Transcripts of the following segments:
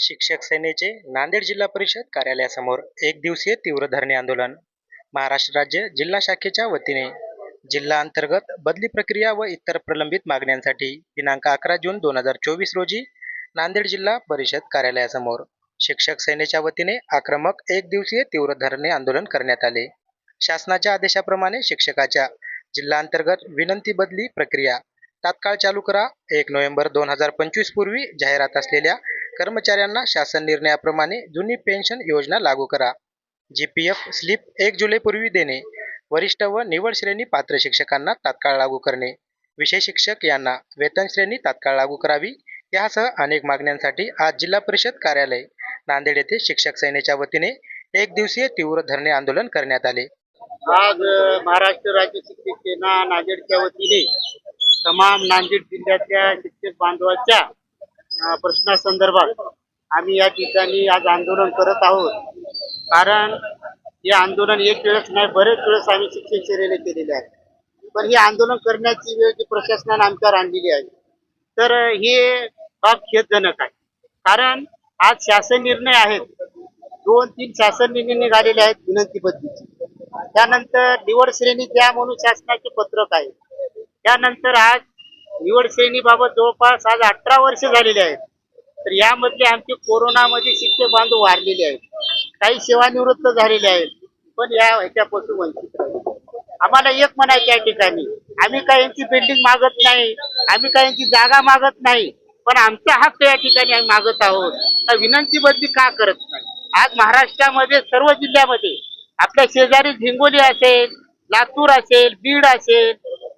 शिक्षक सेनेचे नांदेड जिल्हा परिषद कार्यालयासमोर एक दिवसीय तीव्र धरणे आंदोलन. महाराष्ट्र राज्य जिल्हा शाखेच्या वतीने जिल्हा अंतर्गत बदली प्रक्रिया व इतर प्रलंबित मागण्यांसाठी दिनांक अकरा जून दोन हजार चोवीस रोजी नांदेड जिल्हा परिषद कार्यालयासमोर शिक्षक सेनेच्या वतीने आक्रमक एक दिवसीय तीव्र धरणे आंदोलन करण्यात आले. शासनाच्या आदेशाप्रमाणे शिक्षकाच्या जिल्हा अंतर्गत विनंती बदली प्रक्रिया तात्काळ चालू करा. एक नोव्हेंबर दोन हजार पंचवीस पूर्वी जाहिरात असलेल्या कर्मचाऱ्यांना शासन निर्णयाप्रमाणे जुनी पेन्शन योजना लागू करा. जी पी एफ स्लिप एक जुलैपूर्वी देणे. वरिष्ठ व निवड श्रेणी पात्र शिक्षकांना तात्काळ लागू करणे. विषय शिक्षक यांना वेतन श्रेणी तात्काळ लागू करावी. यासह अनेक मागण्यांसाठी आज जिल्हा परिषद कार्यालय नांदेड येथे शिक्षक सेनेच्या वतीने एक दिवसीय तीव्र धरणे आंदोलन करण्यात आले. आज महाराष्ट्र राज्य शिक्षक सेना नांदेडच्या वतीने तमाम नांदेड जिल्ह्यातल्या शिक्षक बांधवाच्या प्रश्नासंदर्भात आम्ही या ठिकाणी आज आंदोलन करत आहोत. कारण हे आंदोलन एक वेळेस नाही बरेच वेळेस आम्ही शिक्षण सेनेने केलेले आहे. पण हे आंदोलन करण्याची वेळ जी प्रशासनाने आमच्यावर आणलेली आहे. तर हे बाब खेदजनक आहे. कारण आज शासन निर्णय आहेत. दोन तीन शासन निर्णय निघालेले आहेत विनंतीपद्धतीचे त्यानंतर निवड श्रेणी द्या म्हणून शासनाचे पत्रक आहे. त्यानंतर आज निवड श्रेणीबाबत जवळपास आज अठरा वर्ष झालेले आहेत. तर यामधले आमचे कोरोनामध्ये शिक्षक बांधव वाढलेले आहेत. काही सेवानिवृत्त झालेले आहेत. पण या ह्याच्यापासून वंचित आम्हाला एक म्हणायचं या ठिकाणी. आम्ही काय यांची बिल्डिंग मागत नाही. आम्ही काय यांची जागा मागत नाही. पण आमचा हक्क या ठिकाणी आम्ही मागत आहोत. तर विनंती बदली का करत नाही? आज महाराष्ट्रामध्ये सर्व जिल्ह्यामध्ये आपल्या शेजारी झिंगोली असेल लातूर असेल बीड असेल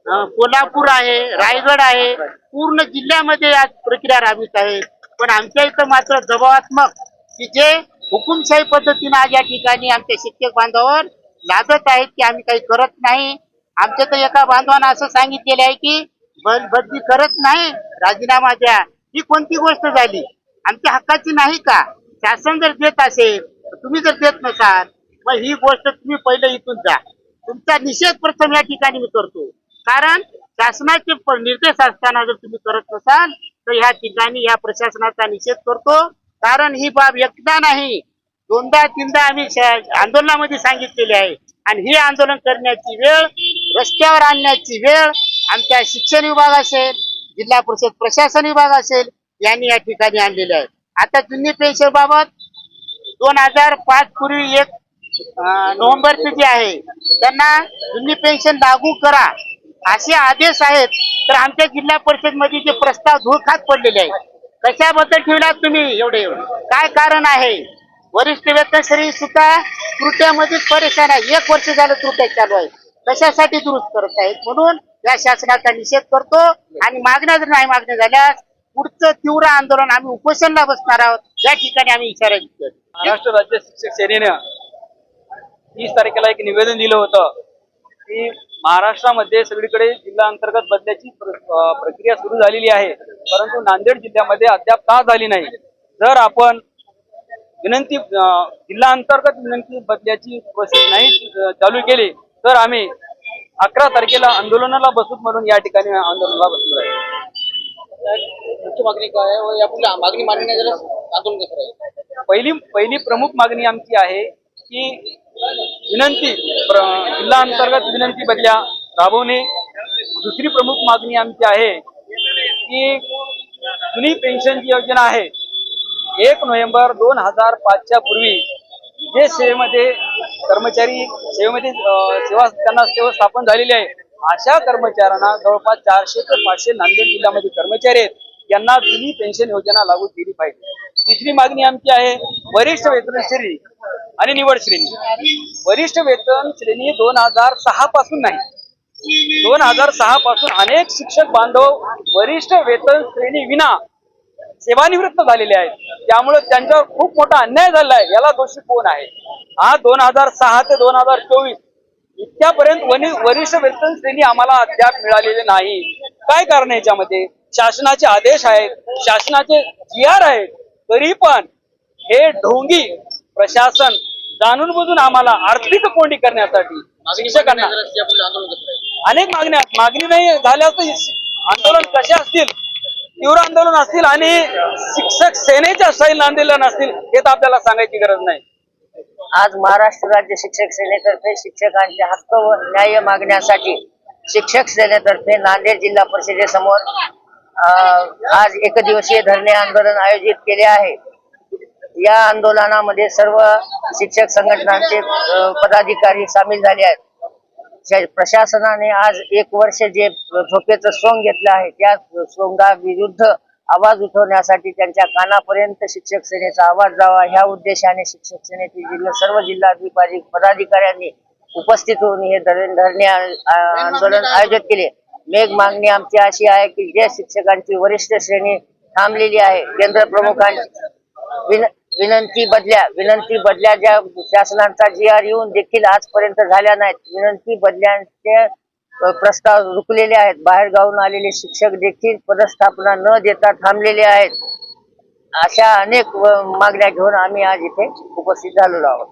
कोल्हापूर आहे रायगड आहे पूर्ण जिल्ह्यामध्ये आज प्रक्रिया राबवित आहेत पण आमच्या इथं मात्र दबावात्मक की जे हुकुमशाही पद्धतीनं आज या ठिकाणी आमच्या शिक्षक बांधवावर लादत आहेत की आम्ही काही करत नाही. आमच्या तर एका बांधवानं असं सांगितलेलं आहे की बद- बदली करत नाही राजीनामा द्या. ही कोणती गोष्ट झाली? आमच्या हक्काची नाही का? शासन जर देत असेल तुम्ही जर देत नसाल मग ही गोष्ट तुम्ही पहिले इथून जा. तुमचा निषेध प्रथम या ठिकाणी मी करतो. कारण शासनाचे निर्देश असताना जर तुम्ही करत नसाल तर या ठिकाणी या प्रशासनाचा निषेध करतो. कारण ही बाब एकदा नाही दोनदा तीनदा आम्ही आंदोलनामध्ये सांगितलेली आहे. आणि हे आंदोलन करण्याची वेळ रस्त्यावर आणण्याची वेळ आमच्या शिक्षण विभाग असेल जिल्हा परिषद प्रशासन विभाग असेल यांनी या ठिकाणी आणलेले आहे आता जुनी पेन्शन बाबत दोन हजार पाच पूर्वी एक नोव्हेंबरचे जे आहे त्यांना जुनी पेन्शन लागू करा. असे आदेश आहेत तर आमच्या जिल्हा परिषदमध्ये जे प्रस्ताव धुळखात पडलेले आहेत कशाबद्दल ठेवलात तुम्ही एवढे काय कारण आहे? वरिष्ठ व्यक्तश्री सुद्धा त्रुट्यामध्ये परेशान आहे एक वर्ष झालं त्रुट्या चालू आहे. कशासाठी दुरुस्त करत आहेत? म्हणून या शासनाचा निषेध करतो. आणि मागण्या जर नाही मागण्या झाल्यास पुढचं तीव्र आंदोलन आम्ही उपोषणला बसणार आहोत. या ठिकाणी आम्ही इशारा देतो महाराष्ट्र राज्य शिक्षक सेनेनं तीस तारखेला एक निवेदन दिलं होतं. की महाराष्ट्रामध्ये सगळीकडे जिल्हा अंतर्गत बदल्याची प्रक्रिया सुरू झालेली आहे. परंतु नांदेड जिल्ह्यामध्ये अद्याप का झाली नाही? जर आपण विनंती जिल्हा अंतर्गत विनंती बदल्याची प्रोसेस नाही चालू केली तर आम्ही अकरा तारखेला आंदोलनाला बसू म्हणून या ठिकाणी आंदोलनाला बसलो आहे. मुख्य मागणी काय आहे? मागणी मान्य नाही झाल्यास आंदोलन कसं राहील? पहिली पहिली प्रमुख मागणी आमची आहे की विनंती जिल्हा अंतर्गत विनंती बदल्या. राबवणे दुसरी प्रमुख मागणी आमची आहे की जुनी पेन्शनची योजना आहे एक नोव्हेंबर दोन हजार पाचच्या पूर्वी जे सेवेमध्ये कर्मचारी सेवेमध्ये सेवा त्यांना सेवा स्थापन झालेली आहे अशा कर्मचाऱ्यांना जवळपास चारशे ते पाचशे नांदेड जिल्ह्यामध्ये कर्मचारी आहेत यांना जुनी पेन्शन योजना लागू केली पाहिजे. तिसरी मागणी आमची आहे वरिष्ठ वेतनश्री आणि निवड श्रेणी. वरिष्ठ वेतन श्रेणी दोन हजार सहा पासून नाही. दोन हजार सहा पासून अनेक शिक्षक बांधव वरिष्ठ वेतन श्रेणी विना सेवानिवृत्त झालेले आहेत. त्यामुळे त्यांच्यावर खूप मोठा अन्याय झाला आहे. याला दोषी कोण आहे? हा दोन हजार सहा ते दोन हजार चोवीस. इतक्यापर्यंत वरिष्ठ वेतन श्रेणी आम्हाला अद्याप मिळालेले नाही. काय कारण याच्यामध्ये? शासनाचे आदेश आहेत. शासनाचे जी आर आहेत. तरी पण हे ढोंगी प्रशासन जाणून बुजून आम्हाला आर्थिक कोंडी करण्यासाठी शिक्षकांना अनेक मागण्या. मागणी नाही झाल्यास तर आंदोलन कसे असतील? तीव्र आंदोलन असतील आणि शिक्षक सेनेच्या स्टाईल आंदोलन असतील हे तर आपल्याला सांगायची गरज नाही. आज महाराष्ट्र राज्य शिक्षक सेनेतर्फे शिक्षकांच्या हक्क व न्याय मागण्यासाठी शिक्षक सेनेतर्फे नांदेड जिल्हा परिषदेसमोर अं, आज एक दिवसीय धरणे आंदोलन आयोजित केले आहे. या आंदोलनामध्ये सर्व शिक्षक संघटनांचे पदाधिकारी सामील झाले आहेत. प्रशासनाने आज एक वर्ष जे झोपेचं सोंग घेतलं आहे त्या सोंगाविरुद्ध आवाज उठवण्यासाठी त्यांच्या कानापर्यंत शिक्षक सेनेचा आवाज जावा ह्या उद्देशाने शिक्षक सेनेचे जिल्हा सर्व जिल्हाधिकारी पदाधिकाऱ्यांनी उपस्थित होऊन हे धरणे आंदोलन आयोजित केले. मेघ मागणी आमची अशी आहे की ज्या शिक्षकांची वरिष्ठ श्रेणी थांबलेली आहे केंद्र प्रमुखांची विन विनंती बदल्या विनंती बदल्या ज्या शासनाचा जी आर येऊन देखील आजपर्यंत झाल्या नाहीत. विनंती बदल्यांचे प्रस्ताव रुकलेले आहेत. बाहेर गावून आलेले शिक्षक देखील पदस्थापना न देता थांबलेले आहेत. अशा अनेक मागण्या घेऊन आम्ही आज इथे उपस्थित झालेलो आहोत.